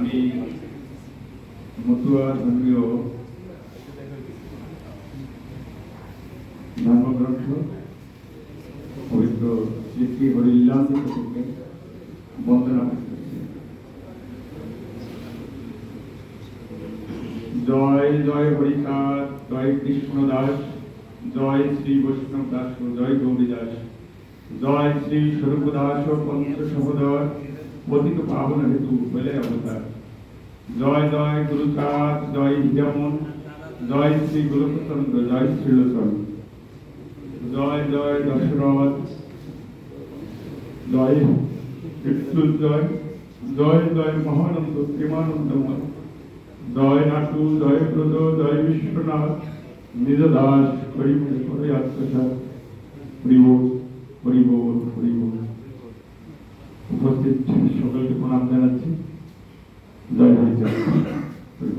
আমি মতুয়া ধর্মীয় ধর্মগ্রন্থ পবিত্র শ্রী হরিল্লাসী বন্দনা জয় জয় হরিকার, জয় কৃষ্ণ দাস, জয় শ্রী বৈষ্ণব দাস, জয় গৌরী দাস, জয় শ্রী স্বরূপ দাস পঞ্চ সহোদর পতিত পাবন হেতু হলে অবতার জয় জয় গুরুচাঁদ জয় হিরামন জয় শ্রী গোলকচন্দ্র জয় শ্রীলোচন জয় জয় দশরথ জয় মৃত্যুঞ্জয় জয় জয় মহানন্দ প্রেমানন্দময় জয় নাটু জয় ব্রত জয় বিশ্বনাথ নিজ দাস হরি হরি আত্মসাত হরিব হরিব হরিব উপস্থিত সকলকে প্রণাম জানাচ্ছি। জয় হরিচাঁদ হরিব